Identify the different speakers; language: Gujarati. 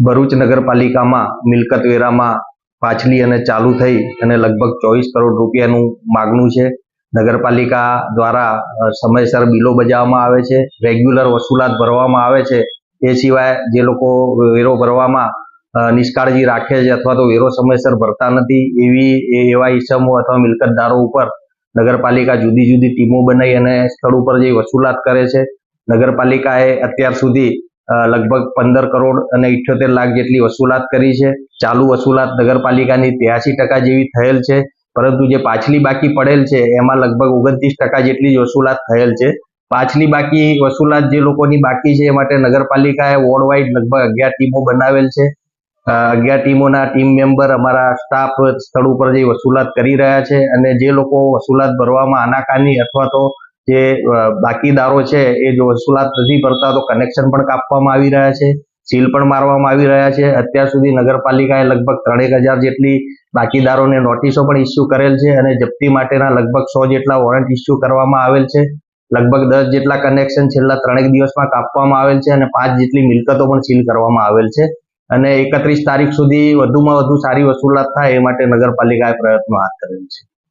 Speaker 1: ભરૂચ નગરપાલિકામાં મિલકત વેરામાં પાછલી અને ચાલુ થઈ અને લગભગ ચોવીસ કરોડ રૂપિયાનું માગણું છે. નગરપાલિકા દ્વારા સમયસર બિલો બજાવવામાં આવે છે, રેગ્યુલર વસૂલાત ભરવામાં આવે છે. એ સિવાય જે લોકો વેરો ભરવામાં નિષ્કાળજી રાખે છે અથવા તો વેરો સમયસર ભરતા નથી, એવી એવા ઈસમો અથવા મિલકતદારો ઉપર નગરપાલિકા જુદી જુદી ટીમો બનાવી અને સ્થળ ઉપર જઈ વસૂલાત કરે છે. નગરપાલિકાએ અત્યાર સુધી લગભગ પંદર કરોડ અને ઇઠ્યોતેર લાખ જેટલી વસૂલાત કરી છે. ચાલુ વસૂલાત નગરપાલિકાની ત્યાસી ટકા જેવી થયેલ છે. પરંતુ જે પાછલી બાકી પડેલ છે, એમાં લગભગ ઓગણત્રીસ ટકા જેટલી જ વસૂલાત થયેલ છે. પાછલી બાકી વસૂલાત જે લોકોની બાકી છે, એ માટે નગરપાલિકાએ વોર્ડ વાઇડ લગભગ અગિયાર ટીમો બનાવેલ છે. અગિયાર ટીમોના ટીમ મેમ્બર અમારા સ્ટાફ સ્થળ ઉપર જઈ વસૂલાત કરી રહ્યા છે અને જે લોકો વસૂલાત ભરવામાં આનાકાની અથવા તો જે બાકીદારો છે, એ જો વસૂલાત નથી ભરતા તો કનેક્શન પણ કાપવામાં આવી રહ્યા છે, સીલ પણ મારવામાં આવી રહ્યા છે. અત્યાર સુધી નગરપાલિકાએ લગભગ ત્રણેક હજાર જેટલી બાકીદારોને નોટિસો પણ ઇસ્યુ કરેલ છે અને જપ્તી માટેના લગભગ સો જેટલા વોરંટ ઇસ્યુ કરવામાં આવેલ છે. લગભગ દસ જેટલા કનેક્શન છેલ્લા ત્રણેક દિવસમાં કાપવામાં આવેલ છે અને પાંચ જેટલી મિલકતો પણ સીલ કરવામાં આવેલ છે. અને એકત્રીસ તારીખ સુધી વધુમાં વધુ સારી વસૂલાત થાય એ માટે નગરપાલિકાએ પ્રયત્નો હાથ ધરેલ છે.